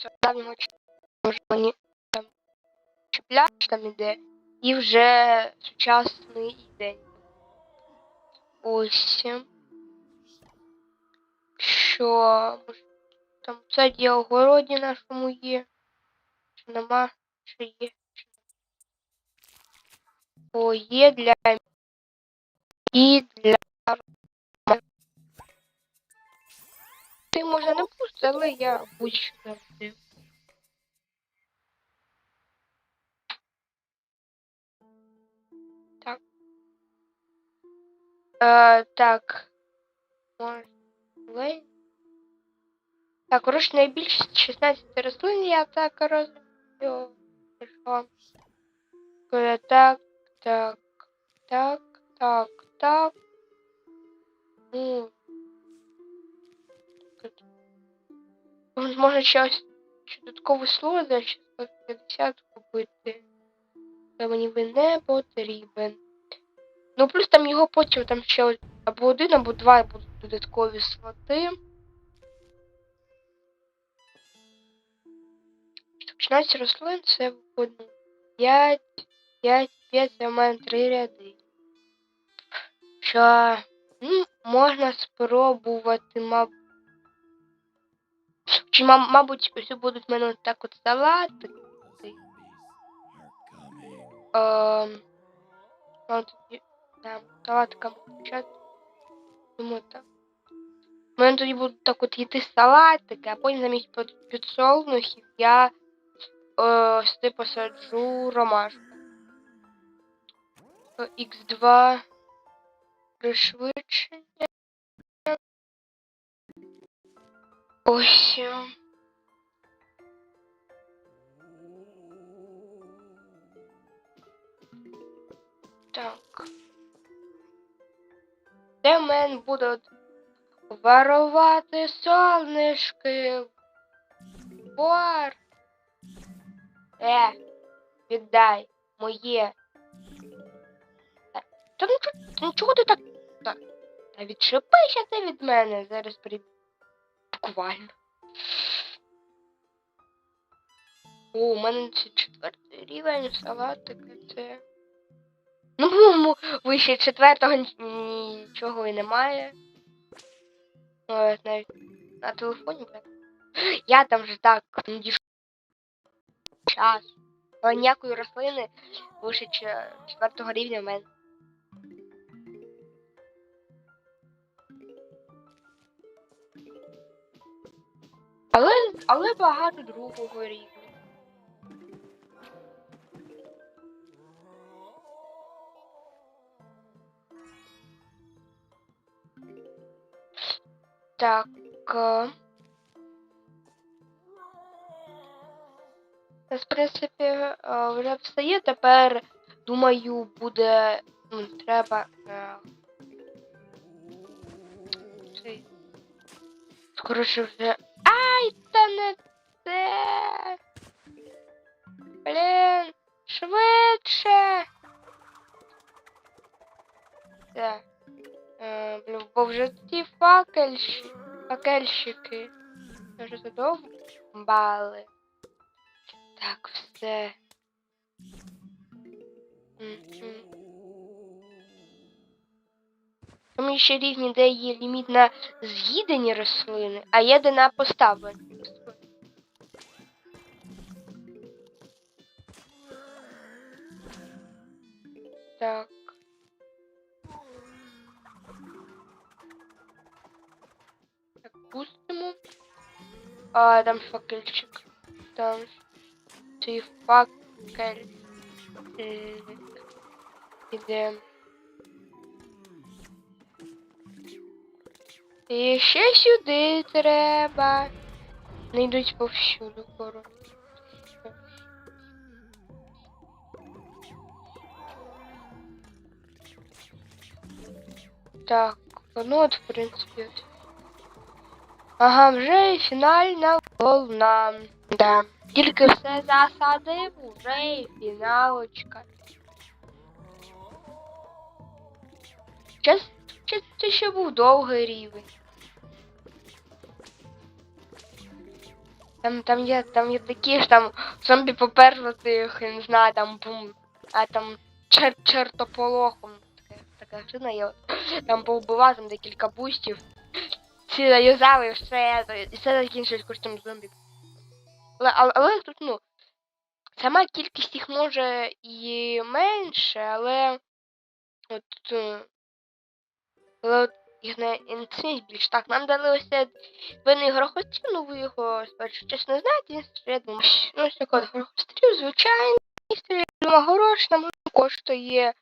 з давнього часу, там чіпляч там іде, і вже сучасний день. Ось. Що там це є огороді нашому є. Чи нема, чи є. О, є для і для ти може не пусти, але я будь-що завжди. Так. Е, так. Може. Так, коротше, найбільше 16 рослин я так розумію. Так, так, так, так, так. Ну. Тут. Може, Може щось ще додаткове слово за 650 купити. Це мені би не потрібен. Ну, плюс там його потім там ще або один, або два будуть додаткові слоти. 16 рослин це виходить 5, 5, 5, це в мене 3 ряди. Що ну, можна спробувати, мабуть. Чи, мабуть, ось будуть мене так от салати. Ем, да, салатика почати. Думаю, так. У мене тоді будуть так от йти салатики, а потім замість під- підсолнухів я е, посаджу ромашку. Х2 пришвидшення. Ось. Так. Де в мене будуть варувати сонечки? Бор. Е, віддай моє. Та, нічого, ти так. Та, та відчепися ти від мене. Зараз при... Буквально. О, у мене це четвертий рівень салатики, це. Ну, по-моєму, вище четвертого нічого і немає. Ну, навіть на телефоні. так. Я там вже так не дійшов час. Але ніякої рослини вище четвертого рівня в мене. Але, але багато другого рівня. Так. е, в принципі, е, вже все є. Тепер, думаю, буде. Ну, треба. е, Скоріше вже. Ай, та не це. Блін, швидше. Так. Е, блін, бо вже ті факельщики, факельщики. Вже задовбали. Так, все. Мгм. Там є ще рівні, де є ліміт на з'їдені рослини, а є де на поставлені рослини. Так. Так, пустимо. А, там факельчик. Там цей факель. Е, І ще сюди треба. Не йдуть повсюду, коротше. Так, ну от, в принципі. От. Ага, вже і фінальна волна. Да. Тільки все засадив, уже і фіналочка. Час, час, це ще був довгий рівень. Там, там є, там є такі ж там зомбі поперли тих, я не знаю, там бум, а там чер чертополохом. Така, така жина є. Там повбивав там декілька бустів. Всі заюзали і все, і все закінчилось коштом зомбі. Але, але, але тут, ну, сама кількість їх може і менше, але от, е, але от їх не більш так. Нам дали ось цей винний грохострів, ну ви його спершу чесно не знаєте, він я ну ось такий грохострів, звичайний, стрільного грош нам коштує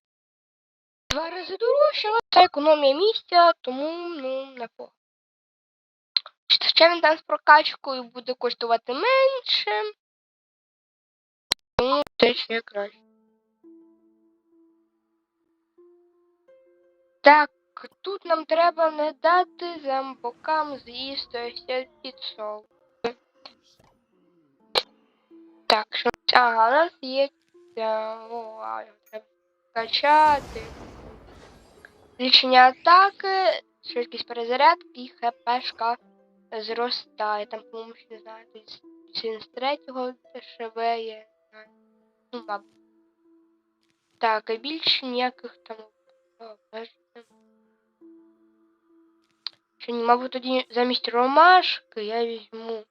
два рази дорожче, але це економія місця, тому ну не по. Ще він там з прокачкою буде коштувати менше. Тому це ще краще. Так, тут нам треба не дати зомбокам з'їсти ось підсол. Так, що. Ага, у нас є. О, треба качати. Збільшення атаки, швидкість перезарядки і хпшка зростає. Там, по-моєму, не знаю, з третього ДШВ є. Ну, мабуть. Так, а більше ніяких там обмежень. Ні, мабуть, тоді замість ромашки я візьму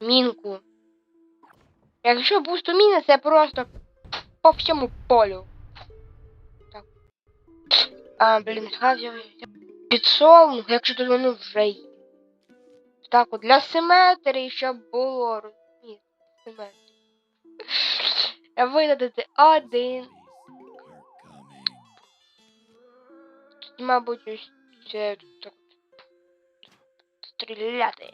мінку. Якщо бусту міни, це просто по всьому полю. Так. А, блін, згадав підсол, якщо тут воно вже є. Так, от для симетрії, щоб було, розумієте, симетрії. Видадити один. Мабуть, ось це тут стріляти.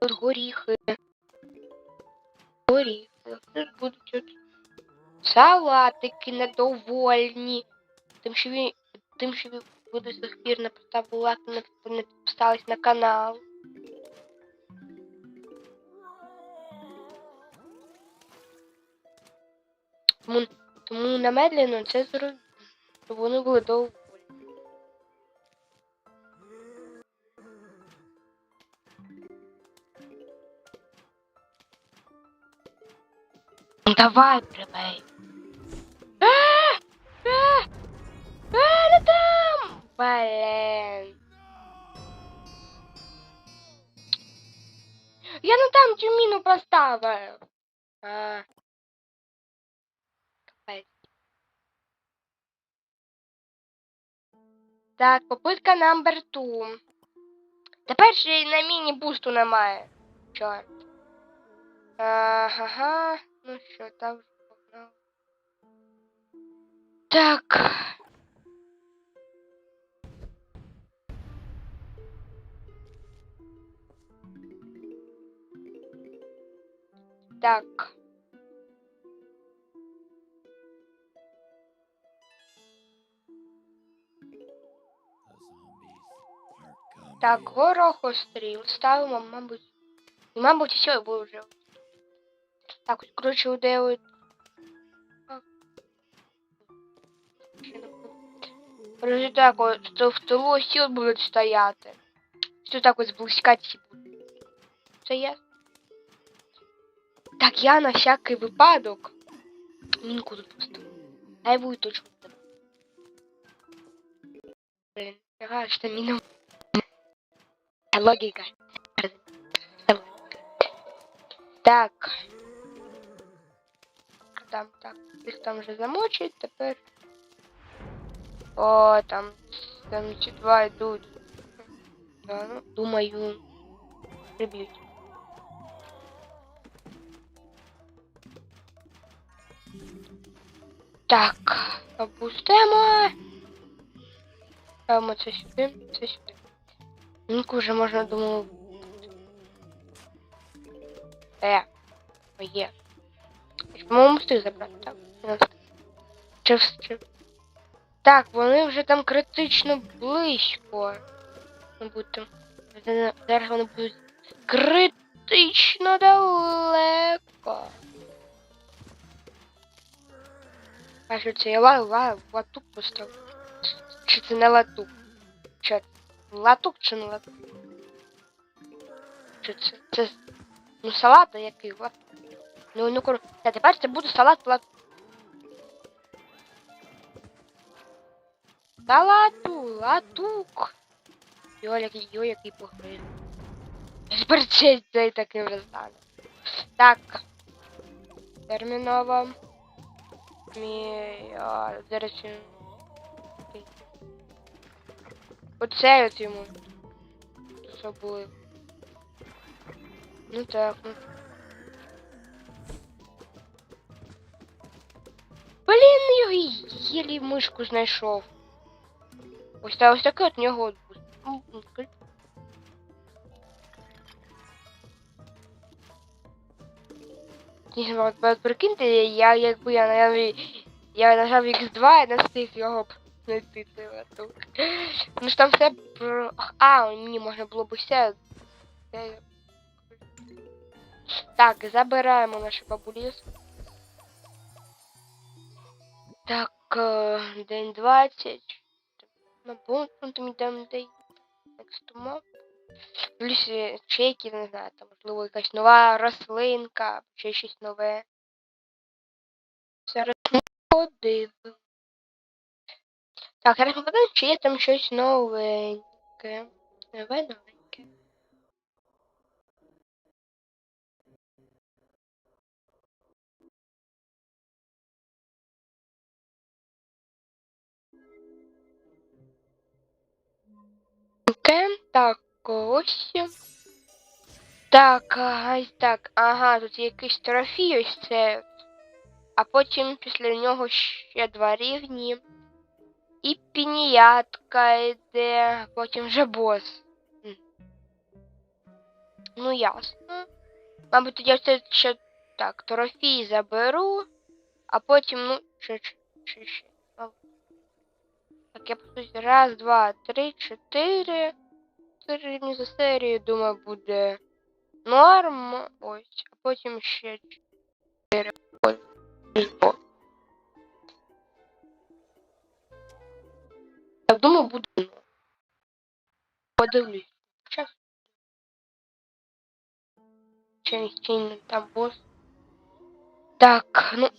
Тут горіхи. Горіхи. Тут будуть от салатики недовольні. Тим, що він, тим, що ви буде з тих пір не поставив лайк, не, підписались на канал. Тому, тому намедлено це зробити, щоб вони були доволі. Давай. А! А! А, не там! Блин. Я не там цю міну поставив. А. Так, попитка номер ту. Тепер ще й на міні бусту немає. Чорт. Ага, ну що, там вже погнав. Так. Так. Так, горохостріл. Ставимо, мабуть. І, мабуть, все буде вже. Так, ось, коротше, де от. А. Коротше, так, от, то в тилу ось ці от будуть стояти. Що так ось близька ці будуть. Це я. Так, я на всякий випадок. Мінку тут поставлю. Дай буде точку. Блін, яка ж там міна. Логіка. Так. Там, так, їх там вже замочить, тепер. О, там, там ці два йдуть. Да, ну, думаю, приб'ють. Так, опустимо. Ставимо це сюди, це сюди. Мінку вже можна, думаю. Е, о, По-моєму, встиг забрати, так? Чи встиг? Так, вони вже там критично близько. Зараз вони будуть критично далеко. А що це я ла, ла, латук поставив? Чи це не латук? Чи латук чи не латук? Що це? Це ну салат, а який лат. Ну ну кор... А тепер це буде салат лат. Салату, латук. Йо, який, йо, який погрин. Тепер цей, таким вже. Так. Терміново. Мій, а, зараз. Оце от йому. Особливо. Ну так, ну. Блін, єлі мишку знайшов. Ось та ось таке от нього. ну, прикиньте, я якби я нажав, я нажав X2 і не встиг його б знайти. Ну ж там все про... А, ні, можна було б все. Так, забираємо нашу бабуліс. Так, е, день 20. На пункту йдемо день. Next map. Плюс е, ще які, не знаю, там, можливо, якась нова рослинка, ще щось нове. Зараз ми подивимо. Так, зараз ми подивимося, чи є там щось новеньке. Нове новеньке. Окей, так, ага, так, ага, тут якийсь трофій, ось це. А потім після нього ще два рівні. І пініятка йде, потім вже бос. Ну ясно. Мабуть, я це ще так, трофій заберу, а потім, ну, ще, ще, ще. Так, я по суті, раз, два, три, чотири. Чотири рівні за серію, думаю, буде норм. Ось, а потім ще чотири. Ось. Так, думаю, буде норм. Подивлюсь. Сейчас. Не там бос. Так, ну,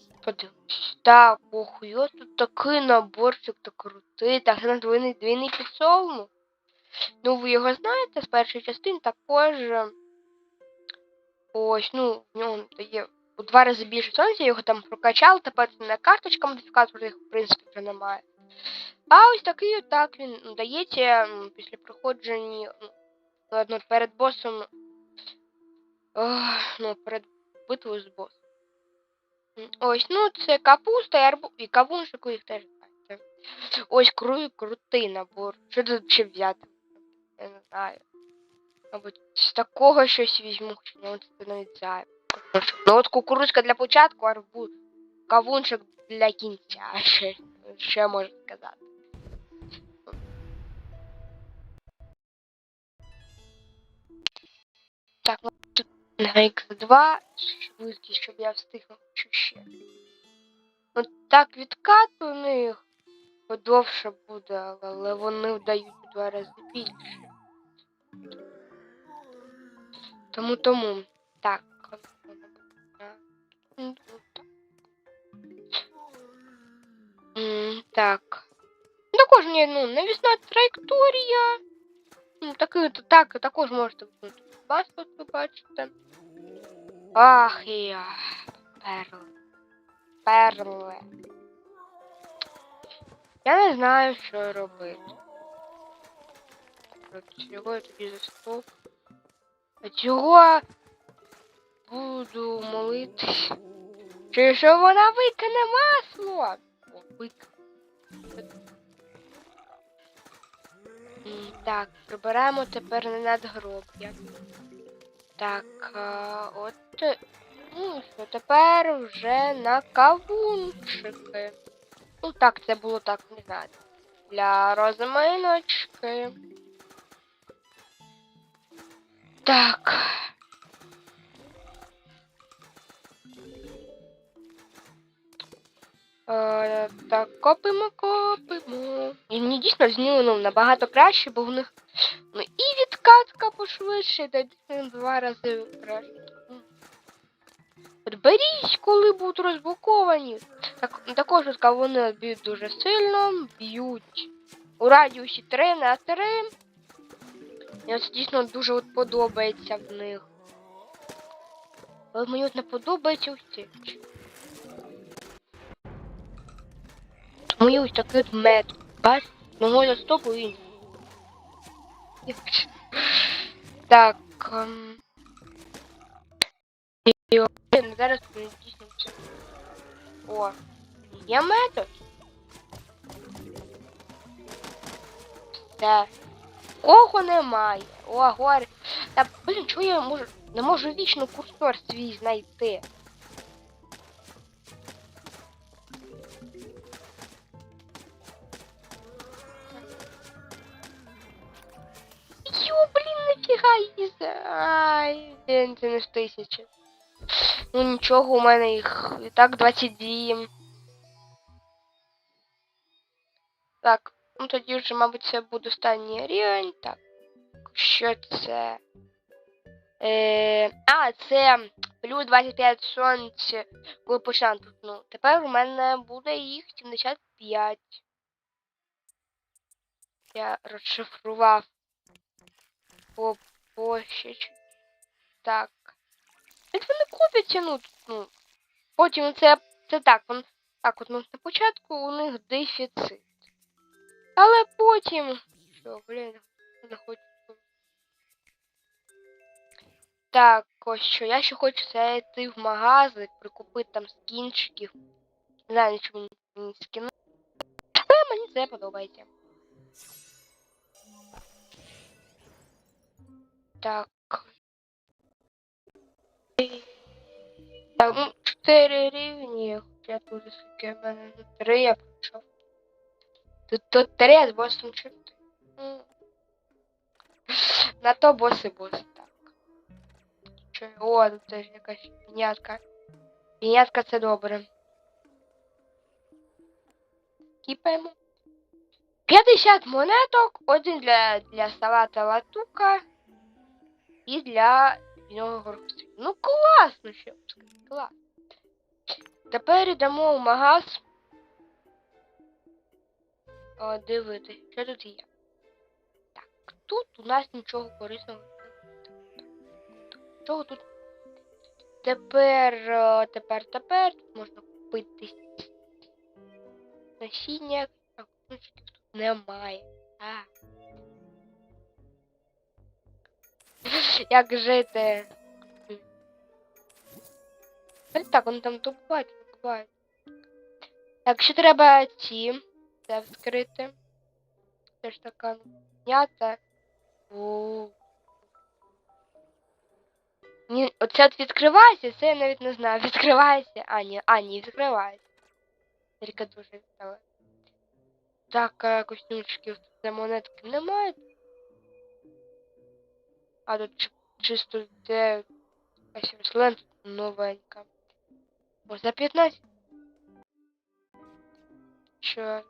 Так, ох, я тут такий наборчик та крутий. Так, на двойний двійний підсолнух. Ну, ви його знаєте з першої частини також. Ось, ну, в нього дає у два рази більше сонця, його там прокачав, тепер це не карточка модифікатор, їх в принципі вже немає. А ось такий отак він дається після проходження ну, перед босом. Ох, ну, перед битвою з босом. Ось, ну це капуста і, арбу... і кавунчик, ви їх теж. Ось кру... крутий набор. Що тут ще взяти? Я не знаю. Мабуть, з такого щось візьму, я це навіть. Ну от кукурузка для початку, арбуз, кавунчик для кінця. Ще, ще можу сказати. Так, на X2 швидкість, щоб я встигла хочу ще. От так відкат у них подовше буде, але- вони вдають два рази більше. Тому тому. Так. Так. Ну, Також ні, ну, навісна траєкторія. Ну, таки, так, також можете. Вас тут ви бачите. Ах, я. Перли. Перли. Я не знаю, що робити. Чого я тобі заспов? А чого буду молитись? Чи що вона викине масло? О, викине. Так, прибираємо тепер на надгроб'я. Так, а, от. е, Ну, що тепер вже на кавунчики. Ну так, це було так, не знаю. Для розминочки. Так. Е, так, копимо, копимо. І мені дійсно з ну, набагато краще, бо в них ну, і відкатка пошла. швидше, два рази краще. От беріть, коли будуть розблоковані. Так, також вони б'ють дуже сильно, б'ють у радіусі 3 на 3. Мені це дійсно дуже от подобається в них. Але мені от не подобається. Тому є ось такий от метод. Бач, мого за стопу і. Так. ем, і, блін, зараз дійсно. О, є метод. Все. Кого немає? О, горе. Та, блін, чого я можу, не можу вічно курсор свій знайти? Не ж тисячі. Ну нічого, у мене їх і так 22. Так, ну тоді вже, мабуть, це буде останній рівень. Так. Що це? Е, а, це плюс 25 сонць, почав тут. Ну, тепер у мене буде їх 75. Я розшифрував по площадь. Так. Як вони купляться, ну, ну. Потім це, це так, вон, так, от ну, на початку у них дефіцит. Але потім. Що, блін, не. Так, ось що. Я ще хочу це йти в магазин, прикупити там скінчиків. Не знаю, чому мені скіни. Але мені це подобається. Так. Ну, 4 рівні. Я тут скільки в мене ну, 3 я пройшов. Тут, тут 3 з босом 4. Ну, На то бос і бос, так. Що, о, тут теж якась пінятка. Пінятка це добре. Кіпаємо. 50 монеток, один для, для салата латука і для Ну класно, б клас. Тепер йдемо в магаз. О, дивитись, що тут є. Так, тут у нас нічого корисного. Чого тут? Тепер, тепер, тепер можна купити насіння. Кусочків тут немає. А. Як жити? Ось Так, вони там тупають, тупають. Так, ще треба ці. Це вскрити. Це ж така м'ята. О. Ні, оце от відкривається, це я навіть не знаю. Відкривається. А, ні, а, ні, відкривається. Тільки дуже вітала. Так, е, костюмчиків це монетки немає. А тут чи- чисто якась рослина новенька. За 15? Що?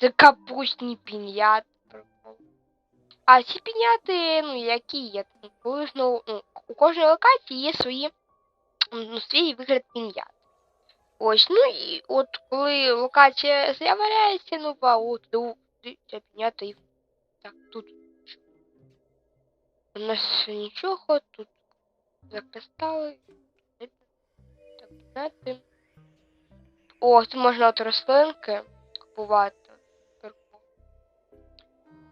Це капустні прикол. А ці піняти, ну які є? Ну, ну, ну, у кожної локації є свої, ну, свій вигляд пінят. Ось, ну і от коли локація з'являється, ну, от, ця пінята і так, тут. У нас нічого, тут закристали. Так, пінати. О, тут можна от рослинки купувати.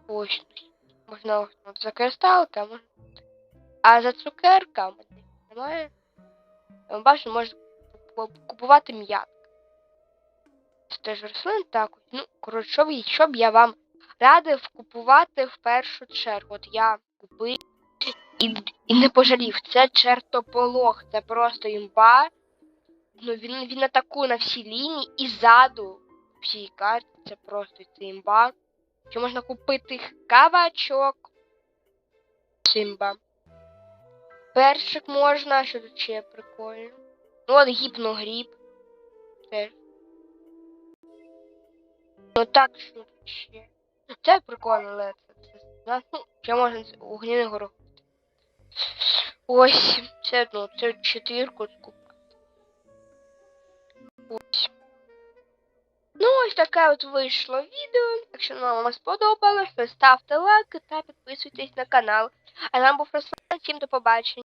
Ось. Можна от за кристалки, а. А за цукерками немає. Бачимо, можна купувати м'ятки. Це теж рослин так. Ну, коротше, що б я вам радив купувати в першу чергу. От я купив і, і не пожалів. Це чертополох, це просто імба. Ну, він, він атакує на всі лінії і ззаду всій карті. Це просто це імба. Ще можна купити кавачок. Симба. Першик можна, що тут ще прикольно. Ну от гіпногріб. Теж. Ну так, що тут ще. Це прикольно, але це, ну, ще можна огняний горох. Ось, це одно, це четвірку скупа. Ось. Ну, ось таке от вийшло відео. Якщо вам сподобалось, то ставте лайк та підписуйтесь на канал. А нам був Руслан. Всім до побачення.